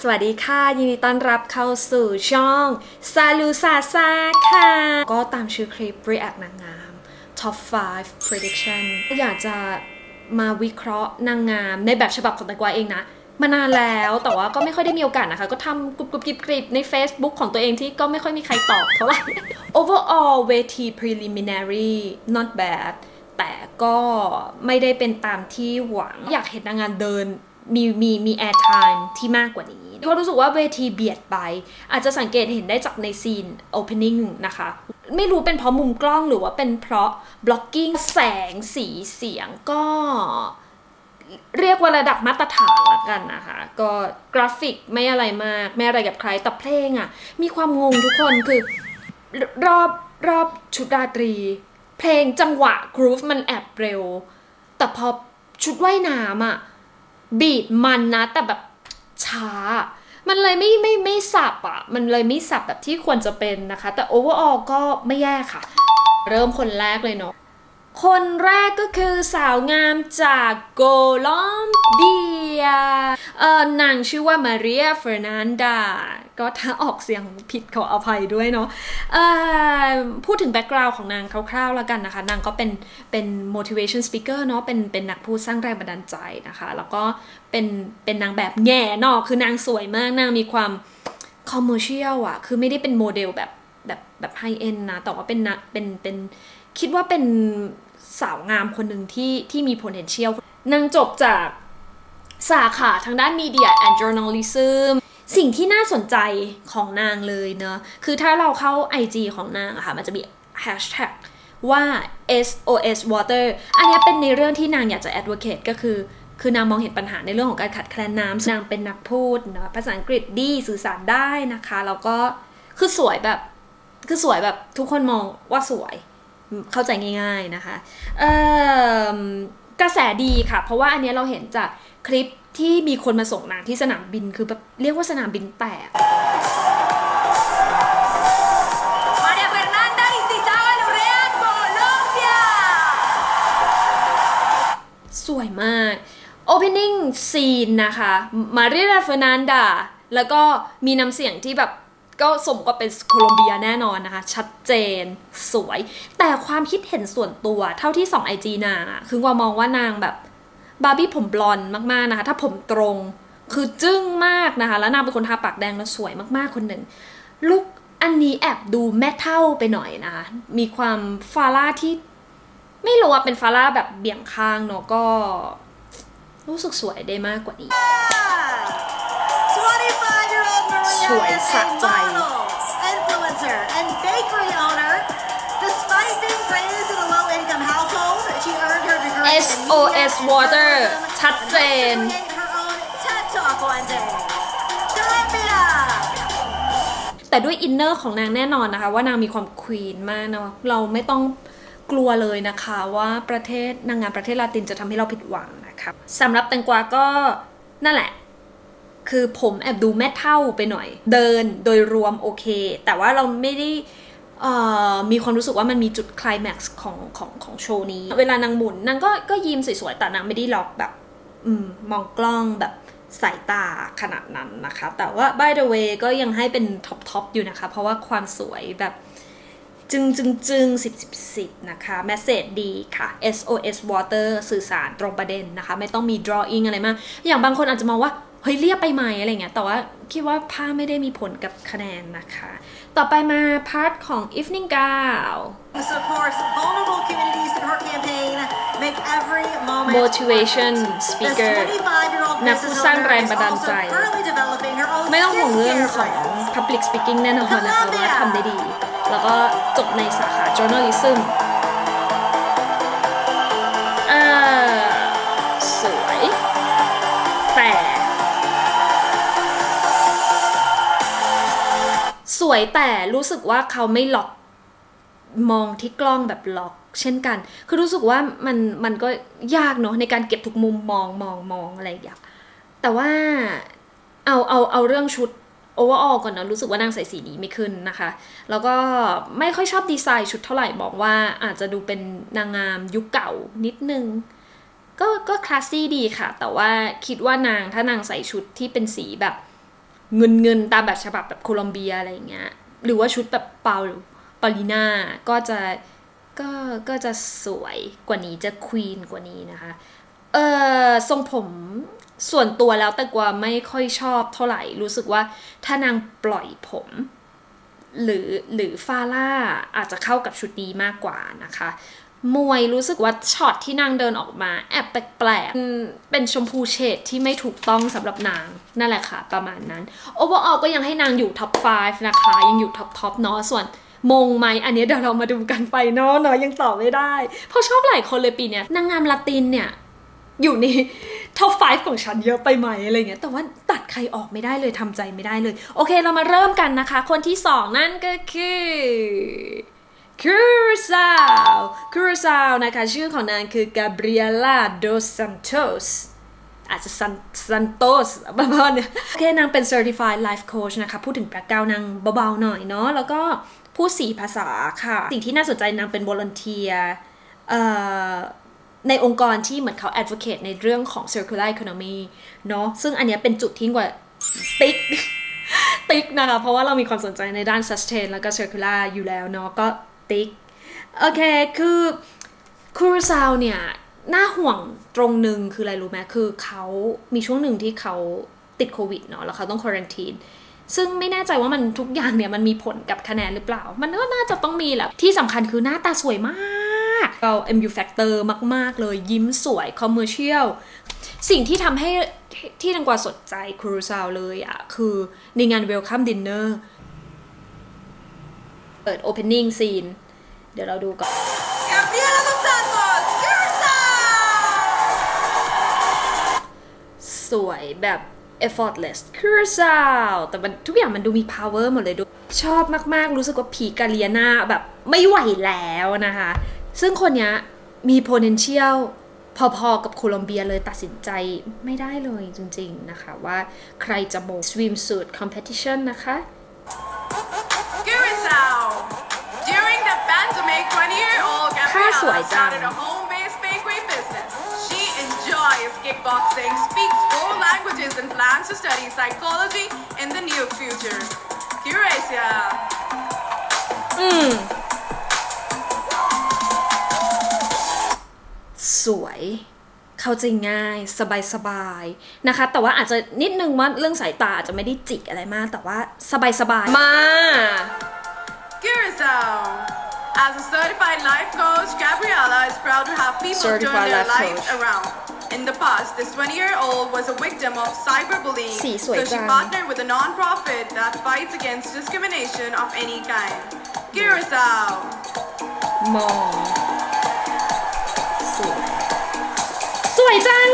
สวัสดีค่ะ ยินดีต้อนรับเข้าสู่ช่องซาลูซาซาค่ะ ก็ตามชื่อคลิป React นางงาม Top 5 Prediction อยากจะมาวิเคราะห์นางงามในแบบฉบับของแตงกวาเองนะ มานานแล้วแต่ว่าก็ไม่ค่อยได้มีโอกาสนะคะ ก็ทำกรุบกรุบกริบกริบใน Facebook ของตัวเองที่ก็ไม่ค่อยมีใครตอบเท่าไหร่ Overall เวที preliminary not bad แต่ก็ไม่ได้เป็นตามที่หวังอยากเห็นนางงามเดินมีมีมี air time ที่มากกว่านี้ ก็รู้สึกว่าเวทีเบียดไป อาจจะสังเกตเห็นได้จากในซีน opening นะคะ ไม่รู้เป็นเพราะมุมกล้องหรือว่าเป็นเพราะ blocking แสงสีเสียงก็เรียกว่าระดับมาตรฐานละกันนะคะ ก็กราฟิกไม่อะไรมาก ไม่อะไรกับใครแต่เพลงอะ่ะ มีความงงทุกคนคือรอบรอบชุดราตรี เพลงจังหวะกรูฟมันแอบเร็ว แต่พอชุดว่ายน้ำอะ่ะ บีดมันนะ แต่แบบ ช้า มันเลยไม่ไม่ไม่สับอะ มันเลยไม่สับแบบที่ควรจะเป็นนะคะ แต่ overall ก็ไม่แย่ค่ะ เริ่มคนแรกเลยเนาะ คนแรกก็คือสาวงามจากโกลอมเบียเอ่อนางชื่อว่ามาเรียเฟอร์นันดา ก็ถ้าออกเสียงผิดขออภัยด้วยเนาะเอ่อพูดถึงแบ็กกราวน์ของนางคร่าวๆแล้วกันนะคะ นางก็เป็นเป็น motivation speaker เนาะเป็นเป็นนักพูดสร้างแรงบันดาลใจนะคะ แล้วก็เป็นเป็นนางแบบแง่เนอกคือนางสวยมากนางมีความคอมเมอร์เชียลอะคือไม่ได้เป็นโมเดลแบบแบบแบบไฮเอ็นนะ แต่ว่าเป็นนะเป็นเป็นคิดว่าเป็น สาวงามคนหนึ่งที่ที่มี potential นางจบจากสาขาทางด้าน Media and Journalism สิ่งที่น่าสนใจของนางเลยเนอะคือถ้าเราเข้า IG ของนางอะค่ะ มันจะมี hashtag ว่า SOS Water อันนี้เป็นในเรื่องที่นางอยากจะ advocate ก็คือ คือนางมองเห็นปัญหาในเรื่องของการขาดแคลนน้ำนางเป็นนักพูดเนอะภาษาอังกฤษดีสื่อสารได้นะคะ แล้วก็คือสวยแบบ คือสวยแบบทุกคนมองว่าสวย เข้าใจง่าย ๆนะคะเอิ่มกระแสดีค่ะ เพราะว่าอันเนี้ยเราเห็นจากคลิปที่มีคนมาส่งนางที่สนามบินคือแบบเรียกว่าสนามบินแตก María Fernanda Aristizábal Urrea, Colombia. สวยมาก opening scene นะคะ มาเรียเฟอร์นันดา แล้วก็มีน้ำเสียงที่แบบ ก็สมกับเป็นโคลอมเบียแน่นอนนะคะ ชัดเจนสวย แต่ความคิดเห็นส่วนตัวเท่าที่ส่องไอจีนางอะคือว่ามองว่านางแบบบาร์บี้ผมบลอนมากๆนะคะ ถ้าผมตรงคือจึ้งมากนะคะ แล้วนางเป็นคนทาปากแดงแล้วสวยมากๆคนหนึ่งลุกอันนี้แอบดูแม่เท่าไปหน่อยนะคะ มีความฟาร่าที่ ไม่รู้ว่าเป็นฟาร่าแบบเบี่ยงข้างเนาะก็ รู้สึกสวยได้มากกว่านี้ 25-year-old Maria Sure, is a satay. model, influencer, and bakery owner. Despite being raised in a low-income household, she earned her degree in SOS media and Water journalism ชัดเจน and hopes to create her own TED Talk one day. Colombia. แต่ด้วยอินเนอร์ของนางแน่นอนนะคะ ว่านางมีความควีนมากเนาะเราไม่ต้องกลัวเลยนะคะว่าประเทศนางงามประเทศลาตินจะทำให้เราผิดหวังนะคะสำหรับแตงกวาก็นั่นแหละ คือผมแอบดูแม่เท่าไปหน่อย เดินโดยรวมโอเค แต่ว่าเราไม่ได้มีความรู้สึกว่ามันมีจุดคลแม็กซ์ของของของโชว์นี้ เวลานางหมุนนางก็ก็ยิ้มสวยๆ แต่นางไม่ได้ล็อกแบบอืมมองกล้องแบบสายตาขนาดนั้นนะคะ แต่ว่า by the way ก็ยังให้เป็นท็อปทอปอยู่นะคะ เพราะว่าความสวยแบบจึงจึงจึงสิบสิบสิบนะคะแมสเซจดีค่ะ SOS Water สื่อสารตรงประเด็นนะคะ ไม่ต้องมี drawing อะไรมาก อย่างบางคนอาจจะมองว่า เฮ้ยเรียบไปไหมอะไรเงี้ยแต่ว่าคิดว่าผ้าไม่ได้มีผลกับคะแนนนะคะ ต่อไปมาพาร์ทของ evening gown Who supports vulnerable communities through her campaign, make every moment Motivation worth it. speaker This 25-year-old นักผู้ business สร้างแรง owner บัน is ดาล also ใจ currently developing her own ไม่ต้องห่วงเรื่อง skincare ของ brand. public speaking แน่นอนนะคะว่าทำได้ดี แล้วก็จบในสาขา journalism วยแต่รู้สึกว่าเขาไม่ล็อกมองที่กล้องแบบล็อก เช่นกัน คือรู้สึกว่ามันมันก็ยากเนาะในการเก็บทุกมุมมองมองมองอะไรอย่างแต่ว่าเอาเอาเอาเรื่องชุด overall ก่อนนะรู้สึกว่านางใส่สีนี้ไม่ขึ้นนะคะ แล้วก็ไม่ค่อยชอบดีไซน์ชุดเท่าไหร่บอกว่าอาจจะดูเป็นนางงามยุคเก่านิดนึง ก็ก็คลาสซี่ดีค่ะ แต่ว่าคิดว่านางถ้านางใส่ชุดที่เป็นสีแบบ เงินเงินตามแบบฉบับแบบโคลอมเบียอะไรอย่างเงี้ย หรือว่าชุดแบบเปาปาลิน่าก็จะก็ก็จะสวยกว่านี้จะควีนกว่านี้นะคะ เออทรงผมส่วนตัวแล้วแต่กว่าไม่ค่อยชอบเท่าไหร่ รู้สึกว่าถ้านางปล่อยผม หรือหรือฟาล่าอาจจะเข้ากับชุดนี้มากกว่านะคะ มวยรู้สึกว่าช็อตที่นางเดินออกมา แอบแปลกๆ เป็นชมพูเฉดที่ไม่ถูกต้องสำหรับนาง นั่นแหละค่ะ ประมาณนั้นโอเวอร์ออก็ยังให้นางอยู่ท็อป 5 นะคะ ยังอยู่ท็อปท็อปเนาะส่วนมงไหมอันนี้เดี๋ยวเรามาดูกันไปเนาะเนาะยังตอบไม่ได้ เพราะชอบหลายคนเลยปีเนี้ยนางงามละตินเนี่ย อยู่ในท็อป 5 ของฉันเยอะไปไหมอะไรเงี้ยแต่ว่าตัดใครออกไม่ได้เลยทำใจไม่ได้เลย โอเคเรามาเริ่มกันนะคะ คนที่สองนั่นก็คือ คูซาวคูซาวนะคะ ชื่อของนางคือ Gabriela dos Santos อาจจะซันซันโตสบ้าๆเนี่ยโอเคนางเป็น certified life coach นะคะ พูดถึงแบ็กกราวนางเบาๆหน่อยเนาะแล้วก็พูดสี่ภาษาค่ะ สิ่งที่น่าสนใจนางเป็น volunteer เอ่อในองค์กรที่เหมือนเขา advocate ในเรื่องของ circular economy เนาะซึ่งอันนี้เป็นจุดที่กว่าติ๊กติ๊กนะคะ เพราะว่าเรามีความสนใจในด้าน sustain แล้วก็ circular อยู่แล้วเนาะก็ ติ๊กโอเคคือคูรูซาวเนี่ยน่าห่วงตรงหนึ่งคืออะไรรู้ไหมคือเขามีช่วงหนึ่งที่เขาติดโควิดเนาะแล้วเขาต้องควอรันทีนซึ่งไม่แน่ใจว่ามันทุกอย่างเนี่ยมันมีผลกับคะแนนหรือเปล่า มันก็น่าจะต้องมีแหละ ที่สำคัญคือหน้าตาสวยมากเรา MU Factor มาก ๆ เลยยิ้มสวย commercial สิ่งที่ทำให้ที่ทังกว่าสนใจครูซาวเลยอะคือในงาน Welcome Dinner เปิด opening scene เดี๋ยวเราดูก่อน Gabriela dos Santos, Curacao! สวยแบบ effortless คือซาวแต่มันทุกอย่างมันดูมี power หมดเลยดู ชอบมากๆ รู้สึกว่าผีกาเลียนาแบบไม่ไหวแล้วนะคะ ซึ่งคนเนี้ยมี potential พอๆกับโคลอมเบียเลยตัดสินใจไม่ได้เลยจริงๆนะคะ ว่าใครจะโม swimsuit competition นะคะ Curacao. During the pandemic, 20-year-old Gabriela sủa started chăng? a home-based bakery business. She enjoys kickboxing, speaks four languages, and plans to study psychology in the near future. Curacao. สวย เข้าใจง่าย สบายๆนะคะ แต่ว่าอาจจะนิดนึงว่าเรื่องสายตาอาจจะไม่ได้จิกอะไรมาก แต่ว่าสบายๆมา Curacao. As a certified life coach, Gabriella is proud to have people Certified turn their life lives coach. around. In the past, this 20-year-old was a victim of cyberbullying, สีสวย so she จัง partnered with a non-profit that fights against discrimination of any kind. Curacao. มองสวย สวยจัง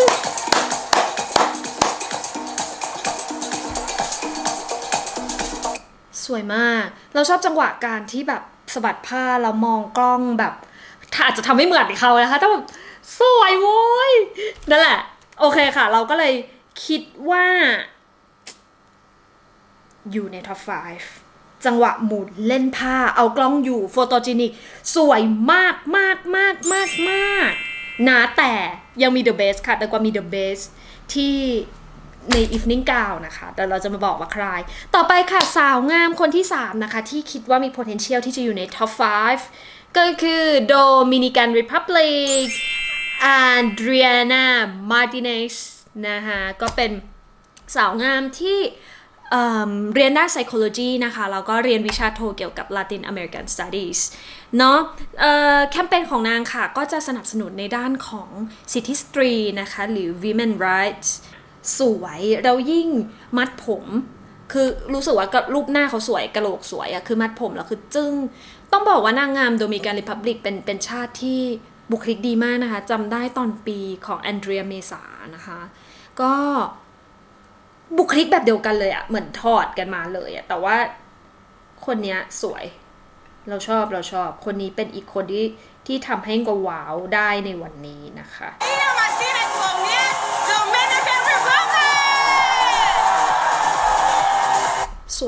สวยมาก เราชอบจังหวะการที่แบบสะบัดผ้าแล้วมองกล้องแบบถ้าอาจจะทำไม่เหมือนเขานะคะแต่แบบสวยโว้ยนั่นแหละ โอเคค่ะ เราก็เลยคิดว่าอยู่ในท็อป 5 จังหวะหมุนเล่นผ้า เอากล้องอยู่โฟโตจินิก สวยมากมากมากมากมากนะแต่ยังมี The Best ค่ะ แต่กว่ามี The Best ที่ ใน Evening Gown นะคะเดี๋ยวเราจะมาบอกว่าใคร ต่อไปค่ะสาวงามคนที่ 3 นะคะ ที่คิดว่ามี potential ที่จะอยู่ใน Top 5 ก็คือ Dominican Republic Adriana Martinez นะคะก็เป็นสาวงามที่เเรียนด้าน psychology นะคะ แล้วก็เรียนวิชาโทเกี่ยวกับ Latin American Studies เนาะแคมเปญของนางค่ะ ก็จะสนับสนุนในด้านของสิทธิสตรีนะคะ หรือ women rights สวยเรายิ่งมัดผม คือรู้สึกว่ารูปหน้าเขาสวยกระโหลกสวยอะคือมัดผมแล้วคือจึง้ง ต้องบอกว่านางงามโดมิการิพับลิกเป็นเป็นชาติที่บุคลิกดีมากนะคะจำได้ตอนปีของแอนเดรียเมษานะคะ ก็บุคลิกแบบเดียวกันเลยอะเหมือนถอดกันมาเลยอะแต่ว่าคนเนี้ยสวย เราชอบเราชอบ คนนี้เป็นอีกคนที่ที่ทำให้กว้าวได้ในวันนี้นะคะ Ina Martinez Fournier, Dominican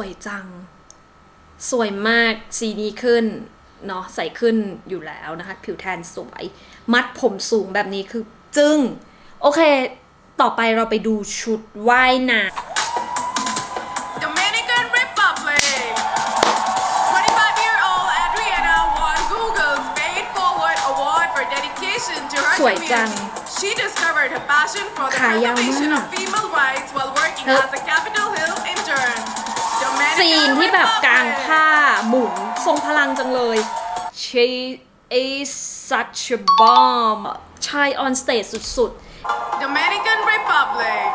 วยจัง สวยมากสีดีขึ้นเนาะใสขึ้นอยู่แล้วนะคะ ผิวแทนสวย มัดผมสูงแบบนี้คือจึง้ง โอเค ต่อไปเราไปดูชุดว่ายน้ำสวยจัง She discovered her passion for the preservation of female rights while working as a Capitol Hill intern. ซีน Dominican ที่แบบกลาง Republic. ผ้าหมุนทรงพลังจังเลย she is such a bomb ชาย on stage สุด Dominican Republic.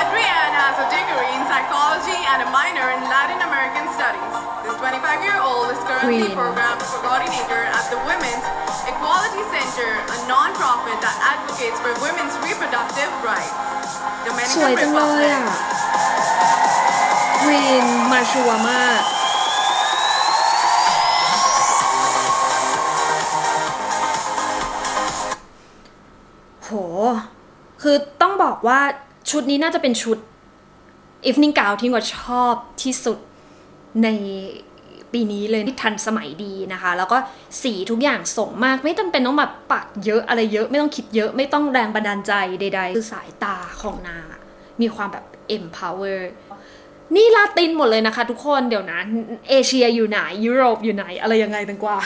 Adrienne has a degree in psychology and a minor in Latin American studies. This 25-year-old is currently Queen. program coordinator at the Women's Equality Center, a non-profit that advocates for women's reproductive rights. ๆ Dominican สวยจังเลยอะ ควีนมาชัวร์มากโห คือต้องบอกว่าชุดนี้น่าจะเป็นชุด evening gown ที่ว่าชอบที่สุดในปีนี้เลยที่ทันสมัยดีนะคะ แล้วก็สีทุกอย่างส่งมากไม่จำเป็นต้องแบบปักเยอะอะไรเยอะไม่ต้องคิดเยอะไม่ต้องแรงบันดาลใจใดๆ คือสายตาของนา มีความแบบ empower นี่ลาตินหมดเลยนะคะทุกคนเดี๋ยวนะเอเชียอยู่ไหนยุโรปอยู่ไหนอะไรยังไงตังกว่า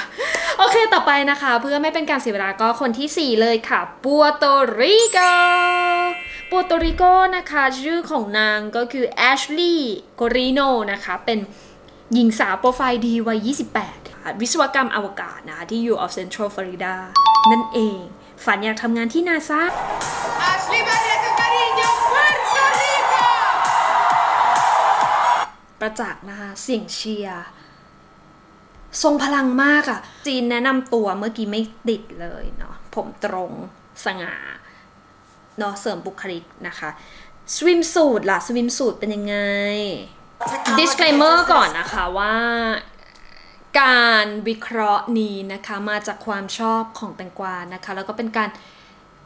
โอเคต่อไปนะคะ เพื่อไม่เป็นการเสียเวลาก็คนทีสี่4 เลยค่ะปัวโตริโกปัวโตริโกนะคะ ชื่อของนางก็คือแอชลีย์โกริโนนะคะ เป็นหญิงสาวโปรไฟล์ดีวัย 28 วิศวกรรมอวกาศนะคะที่ U of Central Florida นั่นเอง ฝันอยากทำงานที่นาซา Ashley Barreto Cariño, ประจักษ์นะคะ เสียงเชียร์ทรงพลังมากอะ่ะ จีนแนะนำตัวเมื่อกี้ไม่ติดเลยเนาะผมตรงสง่าเนาะเสริมบุคลิกนะคะสวิมสูตรล่ะสวิมสูตรเป็นยังไง disclaimer ก่อนนะคะว่าการวิเคราะห์นี้นะคะมาจากความชอบของแตงกวานะคะ แล้วก็เป็นการ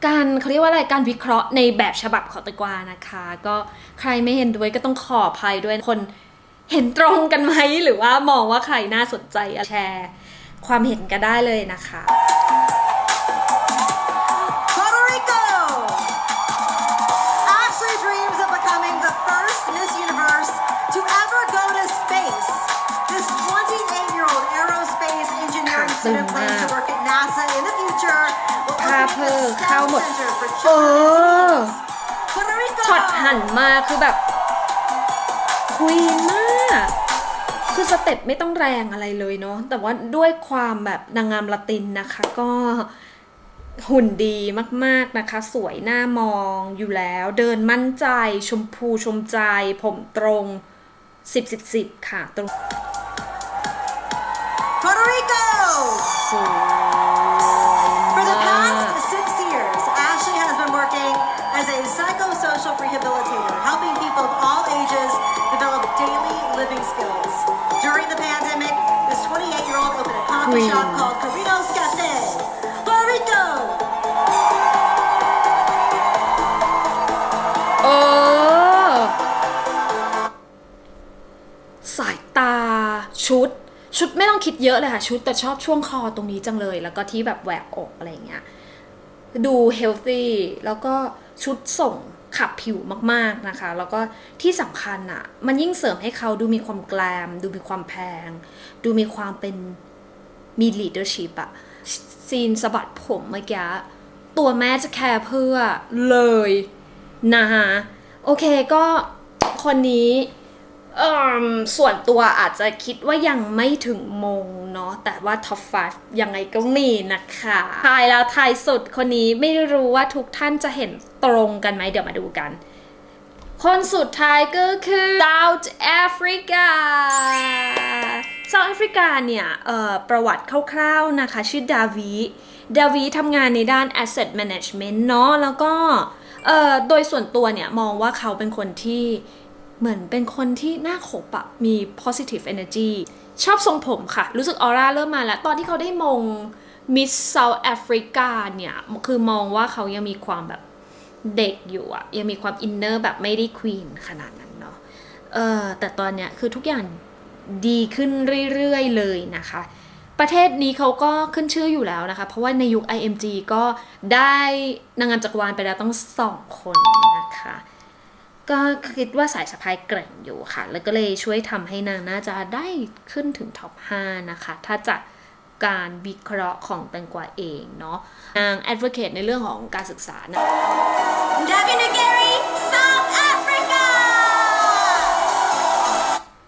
การเขาเรียกว่าอะไรการวิเคราะห์ในแบบฉบับของแตงกวานะคะ ก็ใครไม่เห็นด้วยก็ต้องขออภัยด้วยคน เห็นตรงกันไหมหรือว่ามองว่าใครน่าสนใจอะแชร์ ความเห็นกันได้เลยนะคะ Puerto Rico! Ashley dreams of becoming the first Miss Universe to ever go to space. This 28-year-old aerospace engineering student plans to work at NASA in the future. Will ภาพ open เพิ่ a มเข้า STEM หมด center for เอ children อ and teens. Puerto Rico! ช็อตหันมาคือแบบควีนมาก คือสเต็ปไม่ต้องแรงอะไรเลยเนาะแต่ว่าด้วยความแบบนางงามละตินนะคะ ก็หุ่นดีมากๆนะคะ สวยหน้ามองอยู่แล้ว เดินมั่นใจ ชมพูชมใจ ผมตรง10 10 10ค่ะตรง Puerto Rico! สวย ออสายตาชุด ชุดไม่ต้องคิดเยอะเลยค่ะ ชุดแต่ชอบช่วงคอตรงนี้จังเลย แล้วก็ที่แบบแหวกอกอะไรอย่างเงี้ย ดูเฮลตี้แล้วก็ชุดส่งขับผิวมากๆนะคะ แล้วก็ที่สำคัญอะ่ะ มันยิ่งเสริมให้เขาดูมีความแกลม ดูมีความแพง ดูมีความเป็น มี leadership อะซีนสะบัดผมเมื่อกี้ตัวแม่จะแคร์เพื่อเลยนะคะโอเคก็คนนี้ส่วนตัวอาจจะคิดว่ายังไม่ถึงมงเนาะแต่ว่าท็อป5ยังไงก็มีนะคะทายแล้วทายสุดคนนี้ไม่รู้ว่าทุกท่านจะเห็นตรงกันไหมเดี๋ยวมาดูกัน คนสุดท้ายก็คือ South Africa South Africa เนี่ยเอ่อประวัติคร่าวๆนะคะ ชื่อดาวีดาวีทำงานในด้าน asset management เนาะแล้วก็เอ่อโดยส่วนตัวเนี่ย มองว่าเขาเป็นคนที่เหมือนเป็นคนที่น่าคบอะมี positive energy ชอบทรงผมค่ะ รู้สึกออร่าเริ่มมาแล้ว ตอนที่เขาได้มง Miss South Africa เนี่ย คือมองว่าเขายังมีความแบบ เด็กอยู่อะยังมีความอินเนอร์แบบไม่ได้ควีนขนาดนั้นเนาะเออแต่ตอนเนี้ยคือทุกอย่างดีขึ้นเรื่อยๆเลยนะคะ ประเทศนี้เขาก็ขึ้นชื่ออยู่แล้วนะคะ เพราะว่าในยุค IMG ก็ได้นางงามจักรวาลไปแล้วต้องสองคนนะคะก็คิดว่าสายสะพายเกร่งอยู่ค่ะ แล้วก็เลยช่วยทำให้นางน่าจะได้ขึ้นถึงท็อป 5 นะคะ ถ้าจะการวิเคราะห์ของแตงกวาเองเนาะนาง advocate ในเรื่องของการศึกษานะ Debbie Nagari, South Africa!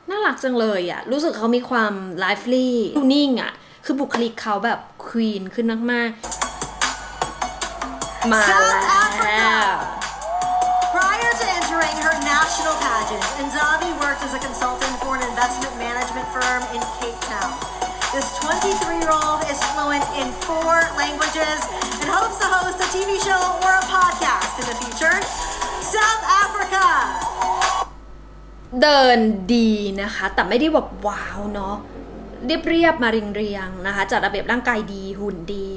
น่ารักจังเลยอะรู้สึกเขามีความ lively ดูนิ่งอะคือบุคลิกเขาแบบควีนขึ้นมากๆ มาแล้ว Prior to entering her national pageant, Nzavi worked as a consultant for an investment management firm in Cape Town. This 23-year-old is fluent in four languages and hopes to host a TV show or a podcast in the future. South Africa! เดินดีนะคะ แต่ไม่ได้แบบว้าวเนาะเรียบเรียบมาเรียงๆนะคะ จัดระเบียบร่างกายดีหุ่นดี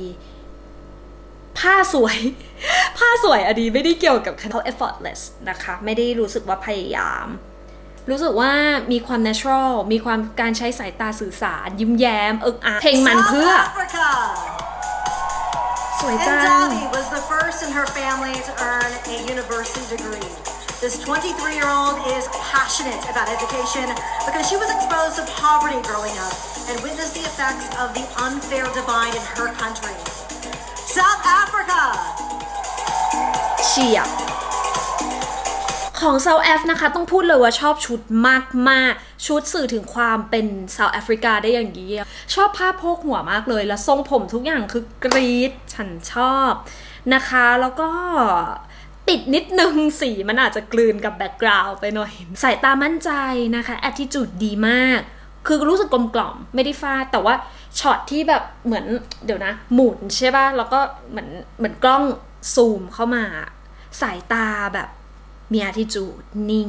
ผ้าสวย ผ้าสวยอันนี้ไม่ได้เกี่ยวกับเขา effortless นะคะ ไม่ได้รู้สึกว่าพยายาม รู้สึกว่ามีความ natural มีความการใช้สายตาสื่อสาร ยิ้มแย้มเอิกอาร์เพลงมัน South เพื่อ Africa! สวยจัง Nzavi was the first in her family to earn a university degree. This 23-year-old is passionate about education because she was exposed to poverty growing up and witnessed the effects of the unfair divide in her country. South Africa! เชียบ ของ South Af นะคะ ต้องพูดเลยว่าชอบชุดมาก ๆ ชุดสื่อถึงความเป็น South Africa ได้อย่างดีอะชอบผ้าโพกหัวมากเลย แล้วทรงผมทุกอย่างคือกรี๊ดฉันชอบนะคะ แล้วก็ติดนิดนึงสีมันอาจจะกลืนกับแบ็กกราว n ์ไปหน่อย สายตามั่นใจนะคะ attitude ดีมาก คือรู้สึกกลมกล่อมไม่ได้ฟาดแต่ว่าช็อตที่แบบเหมือนเดี๋ยวนะ หมุนใช่ป่ะ แล้วก็เหมือนเหมือนกล้องซูมเข้ามา สายตาแบบ มี attitude นิ่ง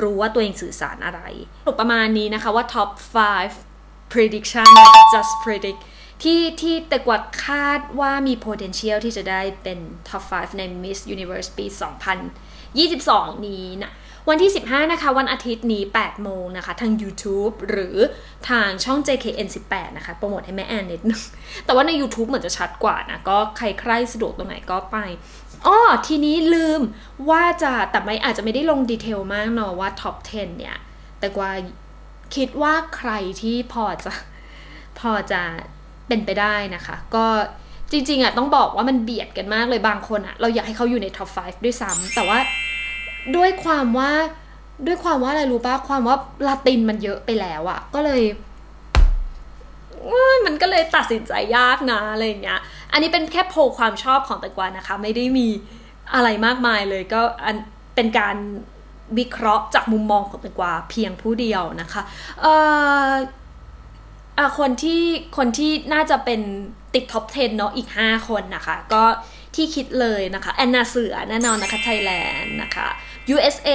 รู้ว่าตัวเองสื่อสารอะไรสรุปประมาณนี้นะคะว่า top 5 prediction just predict ที่ที่แต่กว่าคาดว่ามี potential ที่จะได้เป็น top 5 ใน Miss Universe ปี 2022 นี้นะ วันที่ 15 นะคะ วันอาทิตย์นี้ 8 โมงนะคะ ทาง YouTube หรือทางช่อง JKN 18 นะคะ โปรโมทให้แม่แอนนิดนึง แต่ว่าใน YouTube เหมือนจะชัดกว่านะ ก็ใครใครสะดวกตรงไหนก็ไปอ้อทีนี้ลืมว่าจะ แต่ไม่อาจจะไม่ได้ลงดีเทลมากเนาะว่า Top 10 เนี่ย แต่กว่าคิดว่าใครที่พอจะพอจะเป็นไปได้นะคะ ก็จริงๆอะต้องบอกว่ามันเบียดกันมากเลยบางคนอะ เราอยากให้เขาอยู่ในท็อป 5 ด้วยซ้ำแต่ว่า ด้วยความว่าด้วยความว่าอะไรรู้ป่ะความว่าลาตินมันเยอะไปแล้วอะก็เลยมันก็เลยตัดสินใจยากนะอะไรอย่างเงี้ย อันนี้เป็นแค่โพลความชอบของแตงกวานะคะ ไม่ได้มีอะไรมากมายเลยก็อันเป็นการวิเคราะห์จากมุมมองของแตงกวาเพียงผู้เดียวนะคะเอ่อคนที่คนที่น่าจะเป็นติดท็อป 10 เนาะอีก 5 คนนะคะ ก็ ที่คิดเลยนะคะแอนนาเสือแน่นอนนะคะไทยแลนด์นะคะ USA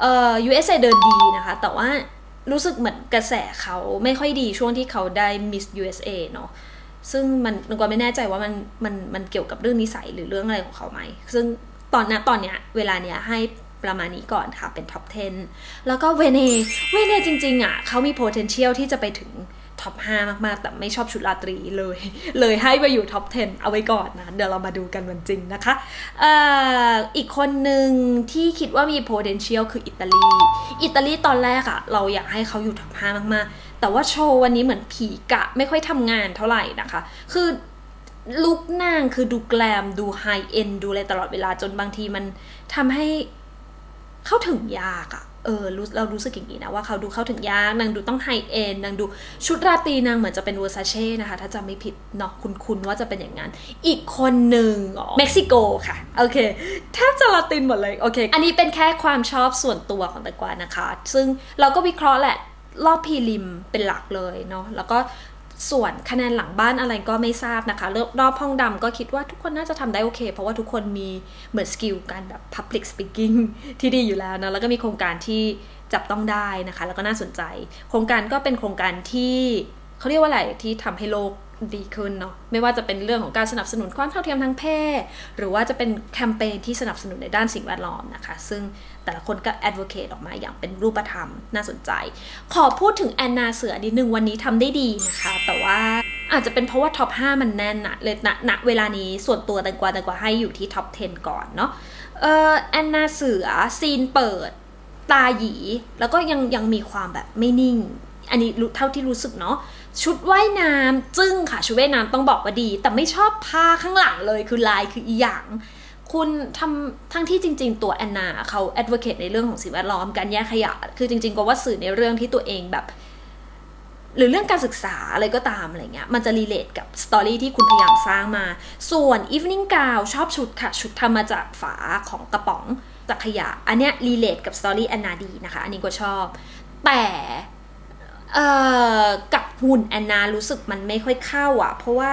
เอ่อ USA เดินดีนะคะ แต่ว่ารู้สึกเหมือนกระแสเขาไม่ค่อยดีช่วงที่เขาได้ Miss USA เนาะซึ่งมันมันก็ไม่แน่ใจว่ามันมันมันเกี่ยวกับเรื่องนิสัยหรือเรื่องอะไรของเขาไหม ซึ่งตอนนี้ตอนเนี้ยเวลาเนี้ยให้ประมาณนี้ก่อนค่ะเป็นท็อป 10 แล้วก็เวเนเวเนจริง ๆอะเขามี potential ที่จะไปถึง ท็อป5มากๆ แต่ไม่ชอบชุดราตรีเลย เลยให้ไปอยู่ท็อป 10 เอาไว้ก่อนนะ เดี๋ยวเรามาดูกันวันจริงนะคะเอ่ออีกคนหนึ่งที่คิดว่ามี potential คืออิตาลี อิตาลีตอนแรกอะเราอยากให้เขาอยู่ท็อป 5 มากๆ แต่ว่าโชว์วันนี้เหมือนผีกะไม่ค่อยทำงานเท่าไหร่นะคะ คือลุกนางคือดูแกลมดูไฮเอ็นดูอะไรตลอดเวลาจนบางทีมันทำให้เข้าถึงยากอะ เออรู้เรารู้สึกอย่างนี้นะว่าเขาดูเข้าถึงยากนางดูต้องไฮเอ็นนางดูชุดราตรีนางเหมือนจะเป็นเวอร์ซาเช่นะคะ ถ้าจำไม่ผิดเนาะคุณคุณว่าจะเป็นอย่างนั้น อีกคนหนึ่งอ๋อเม็กซิโกค่ะ โอเคแทบจะลาตินหมดเลย โอเค อันนี้เป็นแค่ความชอบส่วนตัวของแตงกวานะคะ ซึ่งเราก็วิเคราะห์แหละรอบพีริมเป็นหลักเลยเนาะแล้วก็ ส่วนคะแนนหลังบ้านอะไรก็ไม่ทราบนะคะรอบรอบห้องดำก็คิดว่าทุกคนน่าจะทำได้โอเค เพราะว่าทุกคนมีเหมือนสกิลการแบบ public speaking ที่ดีอยู่แล้วนะ แล้วก็มีโครงการที่จับต้องได้นะคะ แล้วก็น่าสนใจ โครงการก็เป็นโครงการที่เขาเรียกว่าอะไรที่ทำให้โลกดีขึ้นเนาะไม่ว่าจะเป็นเรื่องของการสนับสนุนความเท่าเทียมทางเพศ หรือว่าจะเป็นแคมเปญที่สนับสนุนในด้านสิ่งแวดล้อมนะคะ ซึ่ง แต่ละคนก็ advocate ออกมาอย่างเป็นรูปธรรมน่าสนใจ ขอพูดถึงแอนนาเสือนิดนึงวันนี้ทำได้ดีนะคะ แต่ว่าอาจจะเป็นเพราะว่าท็อป 5 มันแน่นนะเลยณณเวลานี้ส่วนตัวแตงกวาแตงกวาให้อยู่ที่ท็อป 10 ก่อนเนาะเออแอนนาเสือซีนเปิด ตาหยี แล้วก็ยังยังมีความแบบไม่นิ่ง อันนี้รู้เท่าที่รู้สึกเนาะชุดว่ายน้ำจึ้งค่ะ ชุดว่ายน้ำต้องบอกว่าดี แต่ไม่ชอบผ้าข้างหลังเลยคือลายคืออีหยัง คุณทำทั้งที่จริง ๆ ตัวแอนนาเขา advocate ในเรื่องของสิ่งแวดล้อมการแยกขยะ คือจริง ๆ ก็ว่าสื่อในเรื่องที่ตัวเองแบบ หรือเรื่องการศึกษาอะไรก็ตามอะไรเงี้ย มันจะรีเลทกับสตอรี่ที่คุณพยายามสร้างมา ส่วน evening gown ชอบชุดค่ะ ชุดทำมาจากฝาของกระป๋องจากขยะ อันเนี้ยรีเลทกับสตอรี่แอนนาดีนะคะ อันนี้ก็ชอบ แต่เอ่อกับหุ่นแอนนารู้สึกมันไม่ค่อยเข้าอะ เพราะว่า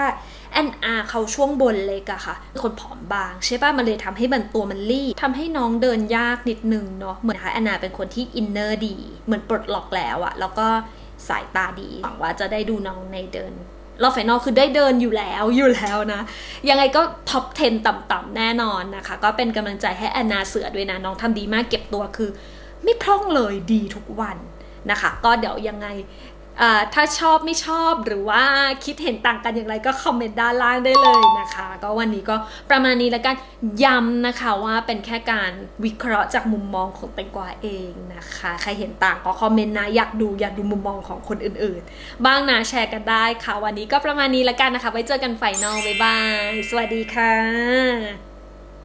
แอนนาเขาช่วงบนเล็กอะค่ะเป็นคนผอมบางใช่ป่ะมันเลยทำให้มันตัวมันรีบทำให้น้องเดินยากนิดนึงเนาะเหมือนคะแอนนาเป็นคนที่อินเนอร์ดี เหมือนปลดล็อกแล้วอะแล้วก็สายตาดีหวังว่าจะได้ดูน้องในเดินรอบไฟนอลคือได้เดินอยู่แล้วอยู่แล้วนะ ยังไงก็ท็อป 10 ต่ำๆแน่นอนนะคะ ก็เป็นกำลังใจให้แอนนาเสือด้วยนะ น้องทำดีมากเก็บตัวคือ ไม่พร่องเลยดีทุกวันนะคะ ก็เดี๋ยวยังไง ถ้าชอบไม่ชอบหรือว่าคิดเห็นต่างกันอย่างไรก็คอมเมนต์ด้านล่างได้เลยนะคะ ก็วันนี้ก็ประมาณนี้แล้วกันย้ำนะคะว่าเป็นแค่การวิเคราะห์จากมุมมองของแตงกวาเองนะคะ ใครเห็นต่างก็คอมเมนต์นะอยากดูอยากดูมุมมองของคนอื่นๆ บ้างนะแชร์กันได้ค่ะ วันนี้ก็ประมาณนี้แล้วกันนะคะ ไว้เจอกันไฟนอลบ๊ายบาย สวัสดีค่ะ